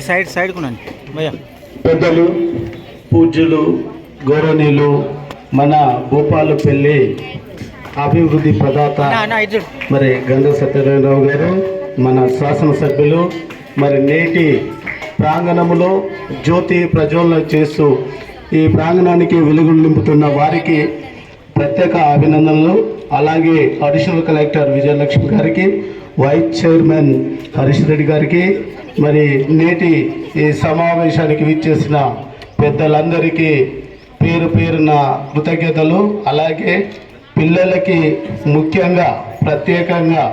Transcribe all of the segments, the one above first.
Side side పెద్దలు పూజలు గౌరవనీయులు మన భూపాలపల్లి అభివృద్ధి ప్రదాత మరి గంధ సత్యనారాయణరావు గారు మన శాసనసభ్యులు మరి నేటి ప్రాంగణములో జ్యోతి ప్రజ్వలన చేస్తూ ఈ ప్రాంగణానికి వెలుగులు నింపుతున్న వారికి ప్రత్యేక అభినందనలు. అలాగే అడిషనల్ కలెక్టర్ విజయలక్ష్మి గారికి వైస్ చైర్మన్ హరీష్ రెడ్డి గారికి మరి నేటి ఈ సమావేశానికి విచ్చేసిన పెద్దలందరికీ పేరు పేరున కృతజ్ఞతలు. అలాగే పిల్లలకి ముఖ్యంగా ప్రత్యేకంగా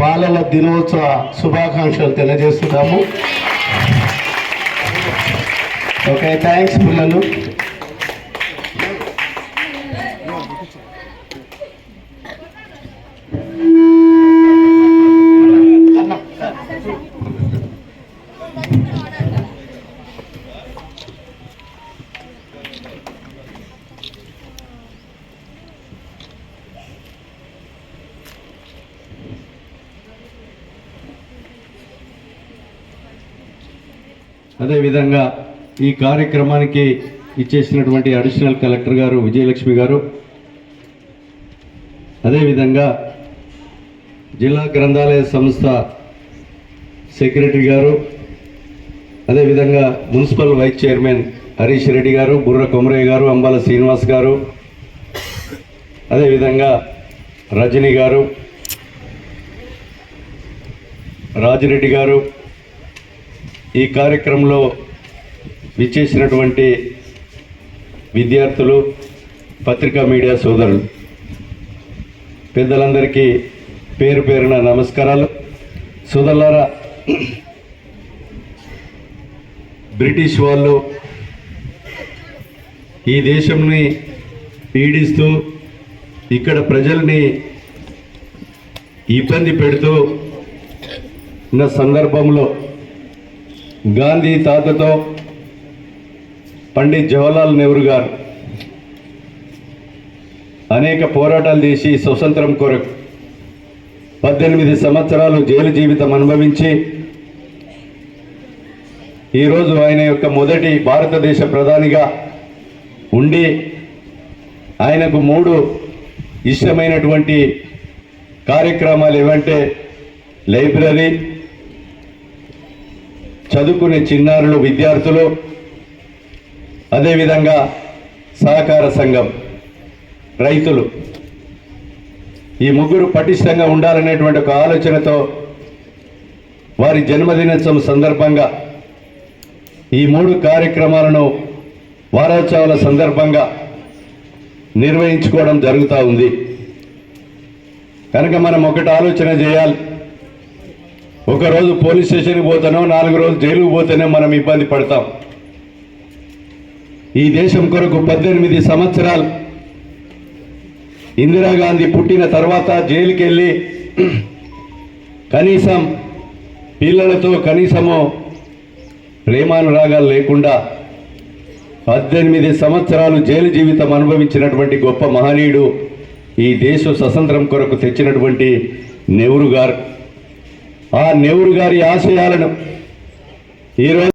బాలల దినోత్సవ శుభాకాంక్షలు తెలియజేస్తున్నాము. ఓకే థ్యాంక్స్ పిల్లలు. అదేవిధంగా ఈ కార్యక్రమానికి ఇచ్చేసినటువంటి అడిషనల్ కలెక్టర్ గారు విజయలక్ష్మి గారు. అదేవిధంగా జిల్లా గ్రంథాలయ సంస్థ సెక్రటరీ గారు అదేవిధంగా municipal vice chairman Harish Reddy గారు బుర్ర కొమరయ్య గారు అంబాల శ్రీనివాస్ గారు అదేవిధంగా రజని గారు రాజిరెడ్డి గారు. ఈ కార్యక్రమంలో విచ్చేసినటువంటి విద్యార్థులు పత్రికా మీడియా సోదరులు పెద్దలందరికీ పేరు పేరున నమస్కారాలు. సోదరులారా బ్రిటిష్ వాళ్ళు ఈ దేశంని పీడిస్తూ ఇక్కడ ప్రజల్ని ఇబ్బంది పెడుతూ ఉన్న సందర్భంలో గాంధీ తాతతో పండిత్ జవహర్లాల్ నెహ్రూ గారు. అనేక పోరాటాలు చేసి స్వతంత్రం కొరకు పద్దెనిమిది సంవత్సరాలు జైలు జీవితం అనుభవించి ఈరోజు ఆయన యొక్క మొదటి భారతదేశ ప్రధానిగా ఉండి ఆయనకు మూడు ఇష్టమైనటువంటి కార్యక్రమాలు ఏవంటే లైబ్రరీ చదువుకునే చిన్నారులు విద్యార్థులు అదేవిధంగా సహకార సంఘం రైతులు ఈ ముగ్గురు పటిష్టంగా ఉండాలనేటువంటి ఒక ఆలోచనతో వారి జన్మదినోత్సవం సందర్భంగా ఈ మూడు కార్యక్రమాలను వారోత్సవాల సందర్భంగా నిర్వహించుకోవడం జరుగుతూ ఉంది. కనుక మనం ఒకటి ఆలోచన చేయాలి. ఒకరోజు పోలీస్ స్టేషన్కి పోతానో నాలుగు రోజులు జైలుకు పోతేనే మనం ఇబ్బంది పడతాం. ఈ దేశం కొరకు పద్దెనిమిది సంవత్సరాలు ఇందిరాగాంధీ పుట్టిన తర్వాత జైలుకి వెళ్ళి కనీసం పిల్లలతో కనీసము ప్రేమానురాగాలు లేకుండా పద్దెనిమిది సంవత్సరాలు జైలు జీవితం అనుభవించినటువంటి గొప్ప మహనీయుడు ఈ దేశ స్వతంత్రం కొరకు తెచ్చినటువంటి నెహ్రూ గారు. ఆ నెహ్రూ గారి ఆశయాలను ఈరోజు